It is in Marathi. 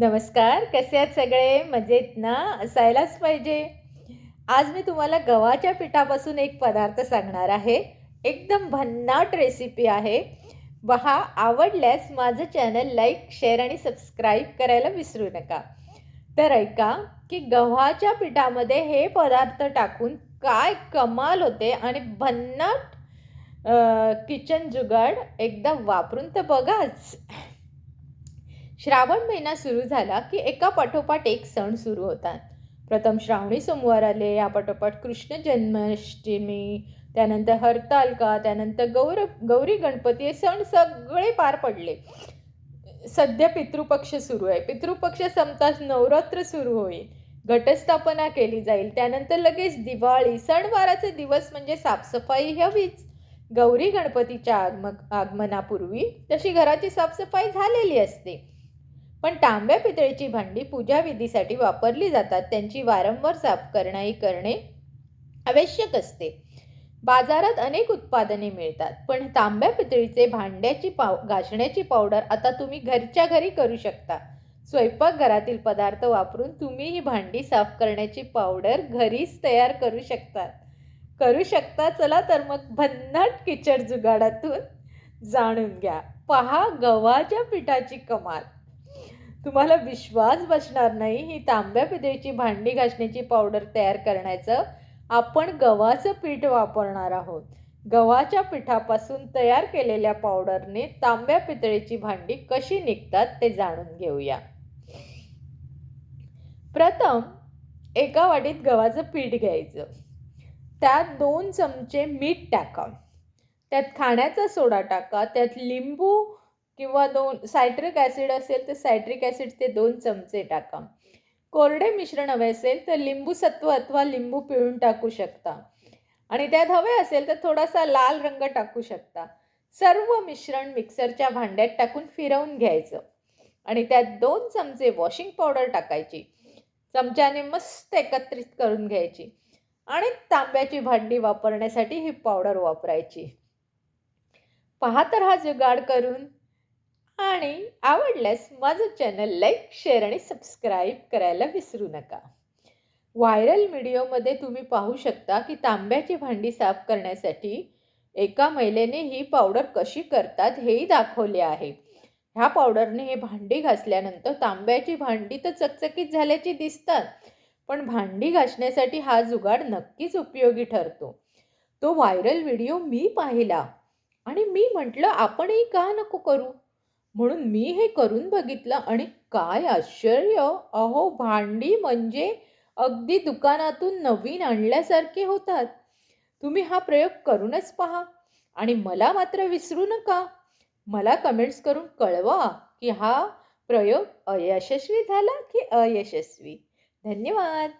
नमस्कार कसे आहेत सगळे? मजेत ना? असायलाच पाहिजे. आज मी तुम्हाला गव्हाच्या पिठापासून एक पदार्थ सांगणार आहे. एकदम भन्नाट रेसिपी आहे. बहा आवडल्यास माझं चॅनल लाईक शेअर आणि सबस्क्राईब करायला विसरू नका. तर ऐका की गव्हाच्या पिठामध्ये हे पदार्थ टाकून काय कमाल होते आणि भन्नाट किचन जुगाड एकदा वापरून तर बघाच. श्रावण महिना सुरू झाला की एका पाठोपाठ एक सण सुरू होतात. प्रथम श्रावणी सोमवार आले यापाठोपाठ कृष्ण जन्माष्टमी त्यानंतर हरतालका त्यानंतर गौर गौरी गणपती हे सण सगळे पार पडले. सध्या पितृपक्ष सुरू आहे. पितृपक्ष संपताच नवरात्र सुरू होईल. घटस्थापना केली जाईल. त्यानंतर लगेच दिवाळी सणवाराचे दिवस म्हणजे साफसफाई हवीच. गौरी गणपतीच्या आगम आगमनापूर्वी तशी घराची साफसफाई झालेली असते. पण तांब्या पितळेची भांडी पूजाविधीसाठी वापरली जातात. त्यांची वारंवार साफ करणाई करणे आवश्यक असते. बाजारात अनेक उत्पादने मिळतात. पण तांब्या पितळीचे भांड्याची पाव घासण्याची पावडर आता तुम्ही घरच्या घरी करू शकता. स्वयंपाकघरातील पदार्थ वापरून तुम्ही ही भांडी साफ करण्याची पावडर घरीच तयार करू शकतात करू शकता? चला तर मग भन्नाट किचड जुगाडातून जाणून घ्या. पहा गव्हाच्या पिठाची कमाल. तुम्हाला विश्वास बसणार नाही ही तांब्या पितळीची भांडी घासण्याची पावडर तयार करण्याचं आपण गव्हाचं पीठ वापरणार आहोत. गव्हाच्या पिठापासून तयार केलेल्या पावडरने तांब्या पितळीची भांडी कशी निघतात ते जाणून घेऊया. प्रथम एका वाटीत गव्हाचं पीठ घ्यायचं. त्यात दोन चमचे मीठ टाका. त्यात खाण्याचा सोडा टाका. त्यात लिंबू किंवा दोन सायट्रिक ॲसिड असेल तर सायट्रिक ॲसिडचे दोन चमचे टाका. कोरडे मिश्रण हवे असेल तर लिंबू सत्व अथवा लिंबू पिळून टाकू शकता. आणि त्यात हवे असेल तर थोडासा लाल रंग टाकू शकता. सर्व मिश्रण मिक्सरच्या भांड्यात टाकून फिरवून घ्यायचं. आणि त्यात दोन चमचे वॉशिंग पावडर टाकायची. चमच्याने मस्त एकत्रित करून घ्यायची. आणि तांब्याची भांडी वापरण्यासाठी ही पावडर वापरायची. पहा तर हा जुगाड करून आणि आवडल्यास माझं चॅनल लाईक शेअर आणि सबस्क्राईब करायला विसरू नका. व्हायरल व्हिडिओमध्ये तुम्ही पाहू शकता की तांब्याची भांडी साफ करण्यासाठी एका महिलेने ही पावडर कशी करतात हेही दाखवले आहे. ह्या पावडरने हे भांडी घासल्यानंतर तांब्याची भांडी तर चकचकीत झाल्याची दिसतात पण भांडी घासण्यासाठी हा जुगाड नक्कीच उपयोगी ठरतो. तो व्हायरल व्हिडिओ मी पाहिला आणि मी म्हटलं आपणही का नको करू? म्हणून मी हे करून बघितलं आणि काय आश्चर्य! अहो भांडी म्हणजे अगदी दुकानातून नवीन आणल्यासारखे होतात. तुम्ही हा प्रयोग करूनच पहा आणि मला मात्र विसरू नका. मला कमेंट्स करून कळवा की हा प्रयोग अयशस्वी झाला की अयशस्वी. धन्यवाद!